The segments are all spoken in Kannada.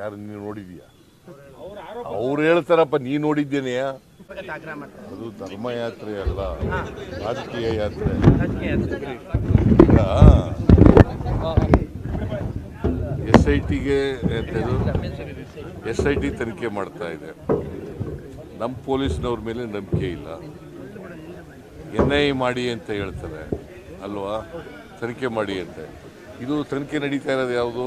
ಯಾರು ನೀನು ನೋಡಿದೀಯಾ? ಅವ್ರು ಹೇಳ್ತಾರಪ್ಪ ನೀ ನೋಡಿದ್ದೇನೆ. ಅದು ಧರ್ಮ ಧರ್ಮಯಾತ್ರೆ ಅಲ್ಲ ರಾಜಕೀಯ ಯಾತ್ರೆ. ಯಾತ್ರೆ. ಎಸ್ ಐ ಟಿಗೆ ಎಸ್ ಐ ಟಿ ತನಿಖೆ ಮಾಡ್ತಾ ಇದೆ. ನಮ್ಮ ಪೊಲೀಸ್ನವ್ರ ಮೇಲೆ ನಂಬಿಕೆ ಇಲ್ಲ. ಎನ್ ಐ ಮಾಡಿ ಅಂತ ಹೇಳ್ತಾರೆ. ಅಲ್ವಾ? ತನಿಖೆ ಮಾಡಿ ಅಂತ. ಇದು ತನಿಖೆ ನಡೀತಾ ಇರೋದು ಯಾವುದು?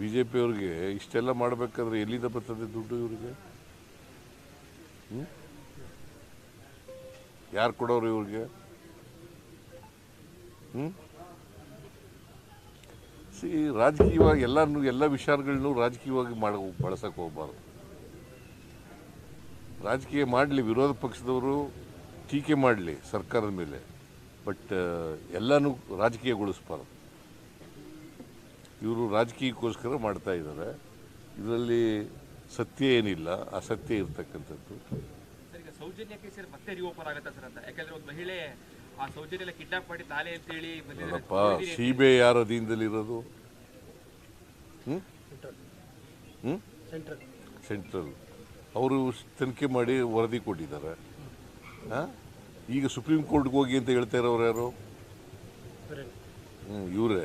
ಬಿ ಜೆ ಇಷ್ಟೆಲ್ಲ ಮಾಡಬೇಕಾದ್ರೆ ಎಲ್ಲಿಂದ ಬರ್ತದೆ ದುಡ್ಡು ಇವರಿಗೆ? ಯಾರು ಕೊಡೋರು ಇವ್ರಿಗೆ? ಹ್ಮ್? ಸಿ, ರಾಜಕೀಯವಾಗಿ ಎಲ್ಲಾನು, ಎಲ್ಲ ವಿಚಾರಗಳನ್ನೂ ರಾಜಕೀಯವಾಗಿ ಮಾಡ ಬಳಸಕ್ಕೆ ಹೋಗ್ಬಾರ್ದು. ರಾಜಕೀಯ ಮಾಡಲಿ, ವಿರೋಧ ಪಕ್ಷದವರು ಟೀಕೆ ಮಾಡಲಿ ಸರ್ಕಾರದ ಮೇಲೆ. ಬಟ್, ಎಲ್ಲನೂ ರಾಜಕೀಯಗೊಳಿಸ್ಬಾರ್ದು. ಇವರು ರಾಜಕೀಯಕ್ಕೋಸ್ಕರ ಮಾಡ್ತಾ ಇದ್ದಾರೆ. ಇದರಲ್ಲಿ ಸತ್ಯ ಏನಿಲ್ಲ ಅಸತ್ಯ ಇರತಕ್ಕಂಥದ್ದು. ಸರ್ ಈಗ ಸೌಜನ್ಯ ಕೇಸಲ್ಲಿ ಮತ್ತೆ ರಿಓಪನ್ ಆಗುತ್ತೆ ಸರ್ ಅಂತ? ಯಾಕಂದ್ರೆ ಒಂದು ಮಹಿಳೆ ಆ ಸೌಜನ್ಯ ಕಿಡ್ನಾಪ್ ಮಾಡಿ ತಾಲೆ ಅಂತೇಳಿ ಬಂದಿದ್ದಾರೆ. ನೋಡಪ್ಪ ಸಿ ಬಿ ಐ ಯಾರ ಅಧೀನದಲ್ಲಿರೋದು? ಹ್ಮ್? ಸೆಂಟ್ರಲ್. ಸೆಂಟ್ರಲ್. ಅವರು ತನಿಖೆ ಮಾಡಿ ವರದಿ ಕೊಟ್ಟಿದ್ದಾರೆ? ಈಗ ಸುಪ್ರೀಂ ಕೋರ್ಟ್ಗೆ ಹೋಗಿ ಅಂತ ಹೇಳ್ತಾ ಇರೋರು ಯಾರು? ಹ್ಮ್, ಇವರೇ.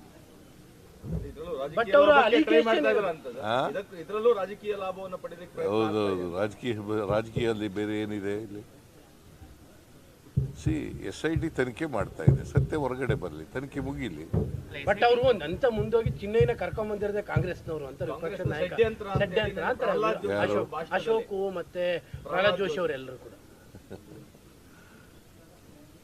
ಹೌದೌದು ರಾಜಕೀಯ ರಾಜಕೀಯದಲ್ಲಿ ಬೇರೆ ಏನಿದೆ ಇಲ್ಲಿ? ಸಿ ಎಸ್ ಐ ಟಿ ತನಿಖೆ ಮಾಡ್ತಾ ಇದೆ. ಸತ್ಯ ಹೊರಗಡೆ ಬರಲಿ. ತನಿಖೆ ಮುಗಿಲಿ. ಬಟ್ ಅವರು ಒಂದ್ ಹಂತ ಮುಂದೋಗಿ ಚಿನ್ನೈನ ಕರ್ಕೊಂಡ್ ಬಂದಿರದೆ ಕಾಂಗ್ರೆಸ್ನವರು ಅಂತ ವಿಪಕ್ಷ ನಾಯಕ ಅಶೋಕ್ ಮತ್ತೆ ಪ್ರಹ್ಲಾದ್ ಜೋಶಿ. ಅವರೆಲ್ಲರೂ ಕೂಡ.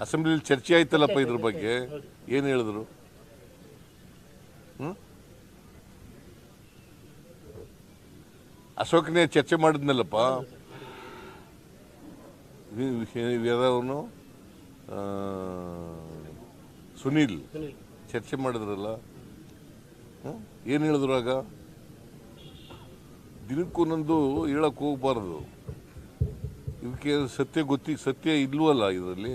ಅಸೆಂಬ್ಲಿಲಿ ಚರ್ಚೆ ಆಯ್ತಲ್ಲಪ್ಪ ಇದ್ರ ಬಗ್ಗೆ? ಏನು ಹೇಳಿದ್ರು? ಹ್ಞೂ ಅಶೋಕನೇ ಚರ್ಚೆ ಮಾಡಿದ್ನಲ್ಲಪ್ಪ. ಯಾರವನು? ಸುನೀಲ್. ಚರ್ಚೆ ಮಾಡಿದ್ರಲ್ಲ. ಏನು ಹೇಳಿದ್ರು ಆಗ? ದಿನಕ್ಕೊಂದೊಂದು ಹೇಳಕ್ ಹೋಗ್ಬಾರ್ದು. ಇವಕ್ಕೆ ಸತ್ಯ ಗೊತ್ತಿ ಸತ್ಯ ಇಲ್ವಲ್ಲ ಇದರಲ್ಲಿ?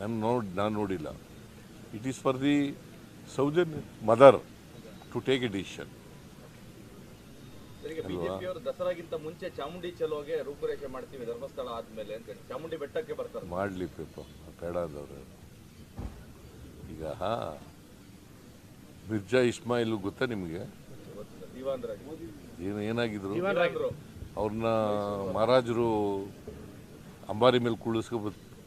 ನಾನು ನೋಡಿ ನಾನು ನೋಡಿಲ್ಲ. It is for the ಸೌಜನ್ mother to take a decision ದಸರಾಗಿಂತ ಮುಂಚೆ ಚಾಮುಂಡಿ ಚಲೋಗೆ ರೂಪುರೇಷೆ ಮಾಡ್ತೀವಿ ಧರ್ಮಸ್ಥಳ ಆದ್ಮೇಲೆ ಅಂತ ಚಾಮುಂಡಿ ಬೆಟ್ಟಕ್ಕೆ ಬರ್ತಾರೆ. ಮಾಡಲಿ ಪೇಪ ಬೇಡ ಅಂದವ್ರೆ ಈಗ ಮಿರ್ಜಾ ಇಸ್ಮಾಯಿಲ್ ಗೊತ್ತಾ ನಿಮಗೆ? ಏನು ಏನಾಗಿದ್ರು? ಅವ್ರನ್ನ ಮಹಾರಾಜರು ಅಂಬಾರಿ ಮೇಲೆ ಕುಳಿಸ್ಕೊ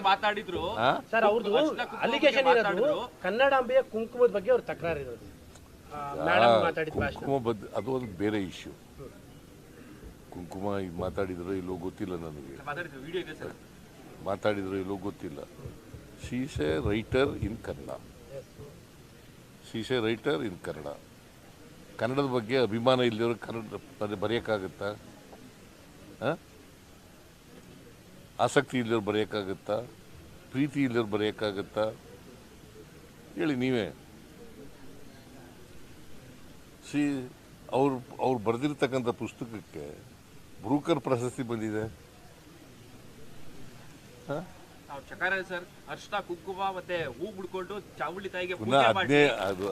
ಮಾತಾಡಿದ್ರು? ಸರ್ ಅವ್ರದ್ದು ಅಲಿಗೇಷನ್ ಇರೋದು. ಕನ್ನಡಾಂಬೆಯ ಕುಂಕುಮದ ಬಗ್ಗೆ ಅವ್ರ ತಕರಾರು ಇರೋದು. ಅದು ಒಂದು ಬೇರೆ ಇಶ್ಯೂ ಕುಂಕುಮ ಮಾತಾಡಿದ್ರು ಇಲ್ಲೋ ಗೊತ್ತಿಲ್ಲ ನನಗೆ. ಮಾತಾಡಿದ್ರು. ವಿಡಿಯೋ ಇದೆ ಸರ್. ಮಾತಾಡಿದ್ರು ಇಲ್ಲೋ ಗೊತ್ತಿಲ್ಲ. She's a writer in Kannada she's a writer in Kannada ಕನ್ನಡದ ಬಗ್ಗೆ ಅಭಿಮಾನ ಇಲ್ಲದವ್ರು ಕನ್ನಡ ಬರೆ- ಬರೆಯೋಕ್ಕಾಗತ್ತಾ? ಆ? ಆಸಕ್ತಿ ಇಲ್ಲದವ್ರು ಬರೆಯೋಕ್ಕಾಗತ್ತಾ? ಪ್ರೀತಿ ಇಲ್ದಿರ ಬರೆಯೋಕ್ಕಾಗತ್ತಾ? ಹೇಳಿ ನೀವೇ. ಸಿ ಅವ್ರು ಅವ್ರು ಬರೆದಿರ್ತಕ್ಕಂಥ ಪುಸ್ತಕಕ್ಕೆ ಬ್ರೂಕರ್ ಪ್ರಶಸ್ತಿ ಬಂದಿದೆ. ಹಾಂ? ನಾವು ಚಕಾರ ಸರ್ ಅರ್ಶಿನ ಕುಂಕುಮ ಮತ್ತೆ ಹೂ ಬಿಡ್ಕೊಂಡು ಚಾವುಳ್ಳಿ ತಾಯಿಗೆ ಅದು.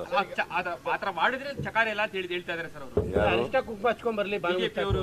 ಥರ ಮಾಡಿದ್ರೆ ಚಕಾರ ಎಲ್ಲ ಅಂತ ಹೇಳಿ ಹೇಳ್ತಾ ಇದಾರೆ ಸರ್ ಅವರು. ಯಾರು? ಅರಿಷ್ಟ ಕುಂಕುಮ ಹಚ್ಕೊಂಡ್ ಬರ್ಲಿ ಅವರು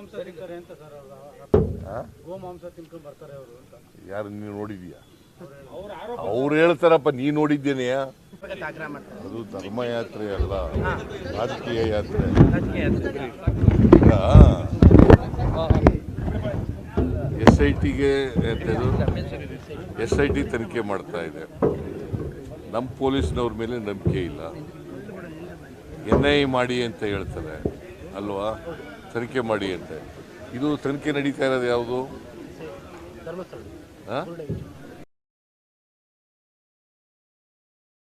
ತಿಂತಾರೆ ಅಂತ ಸರ್ ಹಾಂ ಗೋಮಾಂಸ ತಿನ್ಕೊಂಡು ಬರ್ತಾರೆ ಅವರು ಅಂತ ಯಾರು ನೀನು ನೋಡಿದ್ಯಾ? ಅವ್ರ ಹೇಳ್ತಾರಪ್ಪ ನೀ ನೋಡಿದ್ದೇನೆಯಾ ಅದು ಧರ್ಮ ಧರ್ಮಯಾತ್ರೆ ಅಲ್ಲ ರಾಜಕೀಯ ಯಾತ್ರೆ. ಯಾತ್ರೆ. ಎಸ್ ಐ ಟಿಗೆ ಎಸ್ ಐ ಟಿ ತನಿಖೆ ಮಾಡ್ತಾ ಇದೆ. ನಮ್ಮ ಪೊಲೀಸ್ನವ್ರ ಮೇಲೆ ನಂಬಿಕೆ ಇಲ್ಲ. ಎನ್ ಐ ಮಾಡಿ ಅಂತ ಹೇಳ್ತಾರೆ. ಅಲ್ವಾ? ತನಿಖೆ ಮಾಡಿ ಅಂತ. ಇದು ತನಿಖೆ ನಡೀತಾ ಇರೋದು ಯಾವುದು.